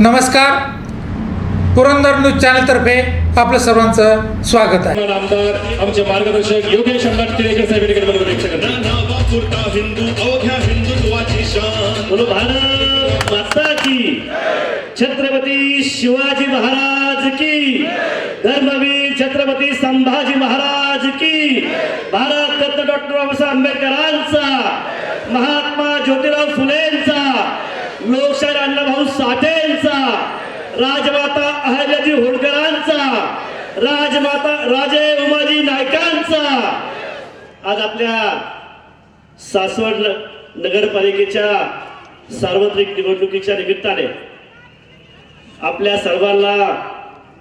नमस्कार. पुरंदर न्यूज चॅनलतर्फे आपलं सर्वांचं स्वागत आहे. आमदार आमचे मार्गदर्शक योगेश टिळेकर साहेब हिंदू अवघ्या हिंदुत्वाची शान. बोलो भारत माता की छत्रपती शिवाजी महाराज की धर्मवीर छत्रपती संभाजी महाराज की भारत रत्न डॉक्टर बाबासाहेब आंबेडकरांचा महात्मा ज्योतिराव फुलेंचा लोकशाहीर अण्णाभाऊ साठेंचा राजमाता अहिल्याजी होळकरांचा राजमाता राजे उमाजी नायकांचा. आज आपल्या सासवड न- नगरपालिकेच्या सार्वत्रिक निवडणुकीच्या निमित्ताने आपल्या सर्वांना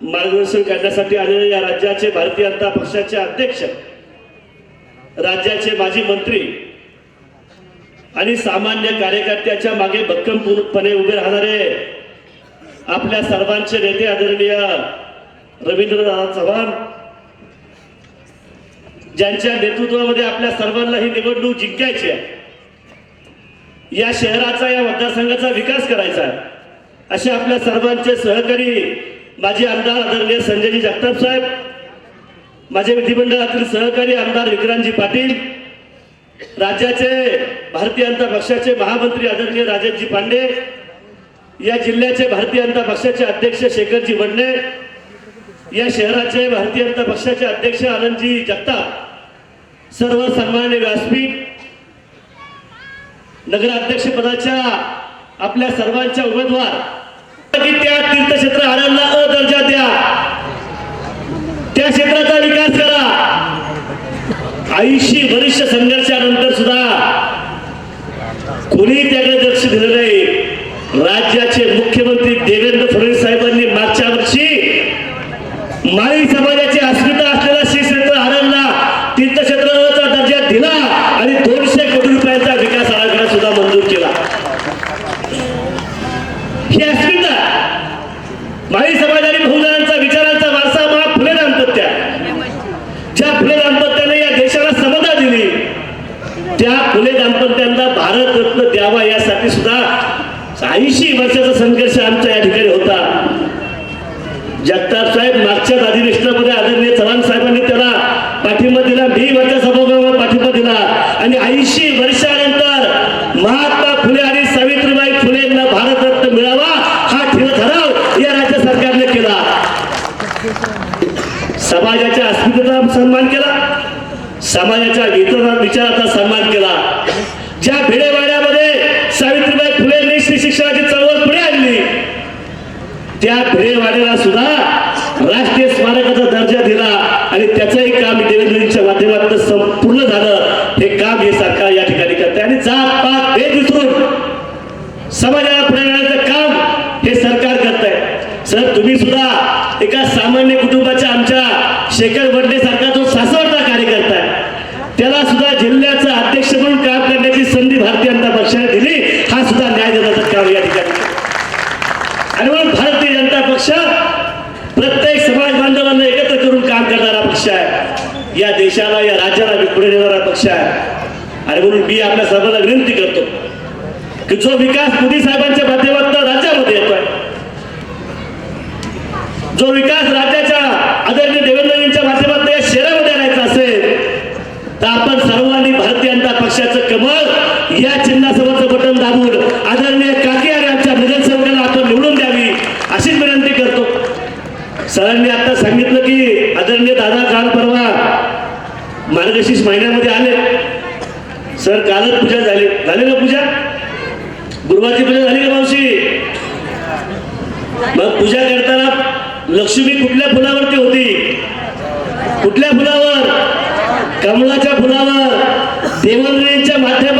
मार्गदर्शन करण्यासाठी आलेले या राज्याचे भारतीय जनता पक्षाचे अध्यक्ष राज्याचे माजी मंत्री आणि सामान्य कार्यकर्त्याच्या मागे भक्कमपणे उभे राहणारे आपल्या सर्वांचे नेते आदरणीय रवींद्रनाथ चव्हाण ज्यांच्या नेतृत्वामध्ये आपल्या सर्वांना ही निवडणूक जिंकायची आहे या शहराचा या मतदारसंघाचा विकास करायचा आहे. असे आपल्या सर्वांचे सहकारी माजी आमदार आदरणीय संजयजी जगताप साहेब माझे विधिमंडळातील सहकारी आमदार विक्रांतजी पाटील राज्याचे भारतीय जनता पक्षाचे महामंत्री आदरणीय राजेशजी पांडे या जिल्ह्याचे भारतीय जनता पक्षाचे अध्यक्ष शेखरजी वडणे या शहराचे भारतीय जनता पक्षाचे अध्यक्ष आनंदजी जगताप सर्व सन्मान्य व्यासपीठ नगराध्यक्षपदाच्या आपल्या सर्वांच्या उमेदवार. त्या तीर्थक्षेत्र आनंदला अ दर्जा द्या. त्या क्षेत्राचा विकास करा. ऐंशी वरिष्ठ संघर्ष माळी समाजाची अस्मिता असलेला श्री क्षेत्र तीर्थक्षेत्राचा दर्जा दिला आणि दोनशे कोटी रुपयांचा विकास आराखडा सुद्धा मंजूर केला. ही अस्मिता माळी समाज आणि बहुजनांचा विचारांचा वारसा महा फुले दाम्पत्य. ज्या फुले दाम्पत्याने या देशाला समता दिली त्या फुले दाम्पत्यांना भारत रत्न द्यावा यासाठी सुद्धा ऐंशी वर्षाचा संघर्ष आमच्या या ठिकाणी होता जगताप साहेब मागच्याच अधिवेशनामध्ये आदरणीय चव्हाण साहेबांनी त्याला पाठिंबा दिला मी माझ्या सभागृहावर पाठिंबा दिला. आणि ऐंशी वर्षानंतर महात्मा फुले आणि सावित्रीबाई फुले यांना भारतरत्न मिळावा हा ठिण ठराव या राज्य सरकारने केला. समाजाच्या अस्मितेचा सन्मान केला. समाजाच्या विचाराचा सन्मान केला. ज्या भिडेवाड्यामध्ये सावित्रीबाई फुलेंनी स्त्री शिक्षणाची चळवळ पुढे आणली त्या भिडेवाड्याला सुद्धा राष्ट्रीय स्मारकाचा दर्जा दिला आणि त्याचंही काम देवेंद्रजींच्या माध्यमातून संपूर्ण झालं हे काम हे सरकार या ठिकाणी करते आणि जात पात भेद विसरून समाजाला पुढे नेण्याचं काम हे सरकार करत आहे सर तुम्ही सुद्धा एका सामान्य कुटुंबाच्या आमच्या शेखर वडणे सारखा जो सासवडचा कार्यकर्ता आहे त्याला सुद्धा जिल्ह्याचा अध्यक्ष म्हणून काम करण्याची संधी भारतीय जनता पक्षाने दिली. हा सुद्धा न्याय देण्याचं काम या ठिकाणी. आणि म्हणून भारतीय जनता पक्ष प्रत्येक समाज बांधवांना एकत्र करून काम करणारा पक्ष आहे. या देशाला या राज्याला पुढे नेणारा पक्ष आहे. आणि म्हणून मी आपल्या सर्वांना विनंती करतो की जो विकास मोदी साहेबांच्या माध्यमातून राज्यामध्ये येतोय जो विकास राज्याच्या आदरणीय देवेंद्रजींच्या माध्यमातून या शहरामध्ये आणायचा असेल तर आपण सर्वांनी भारतीय जनता पक्षाचं कमळ या चिन्हासमोरचं बटन दाबून आदरणीय काकी आणि आमच्या नगरसेवकांना आपण निवडून द्यावी अशीच विनंती करतो सरांनी आता सांगितलं की आदरणीय दादा काल परवा मार्गशीर्ष महिन्यामध्ये आले सर कालच पूजा झाली. झाली ना पूजा? गुरुवारची पूजा झाली का मावशी? मग पूजा करताना लक्ष्मी कुठल्या फुलावरती होती? कुठल्या फुलावर? कमळाच्या फुलावर. देवेंद्रजींच्या माध्यमातून